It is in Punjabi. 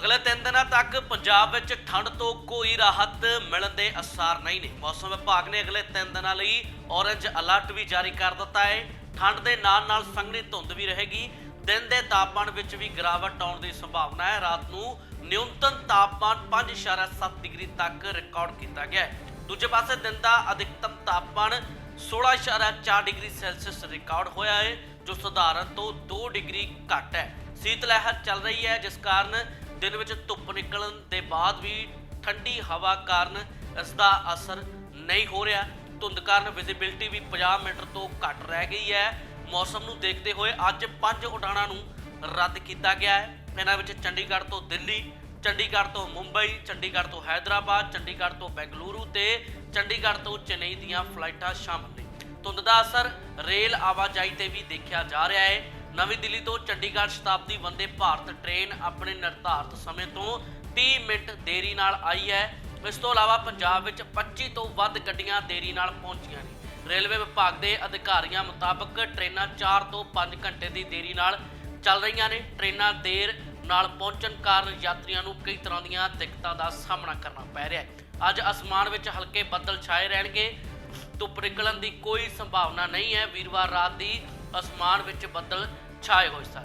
ਅਗਲੇ 3 ਦਿਨਾਂ ਤੱਕ ਪੰਜਾਬ ਵਿੱਚ ਠੰਡ ਤੋਂ ਕੋਈ ਰਾਹਤ ਮਿਲਣ ਦੇ ਅਸਾਰ ਨਹੀਂ ਨੇ। ਮੌਸਮ ਵਿਭਾਗ ਨੇ ਅਗਲੇ 3 ਦਿਨਾਂ ਲਈ ਔਰੇਂਜ ਅਲਰਟ ਵੀ ਜਾਰੀ ਕਰ ਦਿੱਤਾ ਹੈ। ਠੰਡ ਦੇ ਨਾਲ ਨਾਲ ਸੰਘਣੀ ਧੁੰਦ ਵੀ ਰਹੇਗੀ। ਦਿਨ ਦੇ ਤਾਪਮਾਨ ਵਿੱਚ ਵੀ ਗਿਰਾਵਟ ਆਉਣ ਦੀ ਸੰਭਾਵਨਾ ਹੈ। ਰਾਤ ਨੂੰ ਨਿਊਨਤਮ ਤਾਪਮਾਨ 5.7 ਡਿਗਰੀ ਤੱਕ ਰਿਕਾਰਡ ਕੀਤਾ ਗਿਆ ਹੈ। ਦੂਜੇ ਪਾਸੇ ਦਿਨ ਦਾ ਅਧਿਕਤਮ ਤਾਪਮਾਨ 16.4 ਡਿਗਰੀ ਸੈਲਸੀਅਸ ਰਿਕਾਰਡ ਹੋਇਆ ਹੈ, ਜੋ ਸਧਾਰਨ ਤੋਂ 2 ਡਿਗਰੀ ਘੱਟ ਹੈ। ਸੀਤ ਲਹਿਰ ਚੱਲ ਰਹੀ ਹੈ, ਜਿਸ ਕਾਰਨ ਦਿਨ ਵਿੱਚ ਧੁੱਪ ਨਿਕਲਣ ਦੇ ਬਾਅਦ ਵੀ ਠੰਡੀ ਹਵਾ ਕਾਰਨ ਇਸ ਦਾ ਅਸਰ ਨਹੀਂ ਹੋ ਰਿਹਾ। ਧੁੰਦ ਕਾਰਨ ਵਿਜ਼ਿਬਿਲਟੀ ਵੀ 50 ਮੀਟਰ ਤੋਂ ਘੱਟ ਰਹਿ ਗਈ ਹੈ। ਮੌਸਮ ਨੂੰ ਦੇਖਦੇ ਹੋਏ ਅੱਜ ਪੰਜ ਉਡਾਣਾਂ ਨੂੰ ਰੱਦ ਕੀਤਾ ਗਿਆ ਹੈ। ਇਹਨਾਂ ਵਿੱਚ ਚੰਡੀਗੜ੍ਹ ਤੋਂ ਦਿੱਲੀ, ਚੰਡੀਗੜ੍ਹ ਤੋਂ ਮੁੰਬਈ, ਚੰਡੀਗੜ੍ਹ ਤੋਂ ਹੈਦਰਾਬਾਦ, ਚੰਡੀਗੜ੍ਹ ਤੋਂ ਬੈਂਗਲੁਰੂ ਤੇ ਚੰਡੀਗੜ੍ਹ ਤੋਂ ਚੇਨਈ ਦੀਆਂ ਫਲਾਈਟਾਂ ਸ਼ਾਮਲ ਨੇ। ਧੁੰਦ ਦਾ ਅਸਰ ਰੇਲ ਆਵਾਜਾਈ ਤੇ ਵੀ ਦੇਖਿਆ ਜਾ ਰਿਹਾ ਹੈ। ਨਵੀਂ ਦਿੱਲੀ ਤੋਂ ਚੰਡੀਗੜ੍ਹ ਸ਼ਤਾਬਦੀ ਵੰਦੇ ਭਾਰਤ ਟ੍ਰੇਨ ਆਪਣੇ ਨਿਰਧਾਰਤ ਸਮੇਂ ਤੋਂ 30 ਮਿੰਟ ਦੇਰੀ ਨਾਲ ਆਈ ਹੈ। ਇਸ ਤੋਂ ਇਲਾਵਾ ਪੰਜਾਬ ਵਿੱਚ 25 ਤੋਂ ਵੱਧ ਗੱਡੀਆਂ ਦੇਰੀ ਨਾਲ ਪਹੁੰਚੀਆਂ ਨੇ। ਰੇਲਵੇ ਵਿਭਾਗ ਦੇ ਅਧਿਕਾਰੀਆਂ ਮੁਤਾਬਕ ਟ੍ਰੇਨਾਂ 4 ਤੋਂ 5 ਘੰਟੇ ਦੀ ਦੇਰੀ ਨਾਲ ਚੱਲ ਰਹੀਆਂ ਨੇ। ਟ੍ਰੇਨਾਂ ਦੇਰ ਨਾਲ ਪਹੁੰਚਣ ਕਾਰਨ ਯਾਤਰੀਆਂ ਨੂੰ ਕਈ ਤਰ੍ਹਾਂ ਦੀਆਂ ਦਿੱਕਤਾਂ ਦਾ ਸਾਹਮਣਾ ਕਰਨਾ ਪੈ ਰਿਹਾ ਹੈ। ਅੱਜ ਅਸਮਾਨ ਵਿੱਚ ਹਲਕੇ ਬੱਦਲ ਛਾਏ ਰਹਿਣਗੇ। ਧੁੱਪ ਨਿਕਲਣ ਦੀ ਕੋਈ ਸੰਭਾਵਨਾ ਨਹੀਂ ਹੈ। ਵੀਰਵਾਰ ਰਾਤ ਦੀ ਅਸਮਾਨ ਵਿੱਚ ਬੱਦਲ ਛਾਏ ਹੋਏ ਸਨ।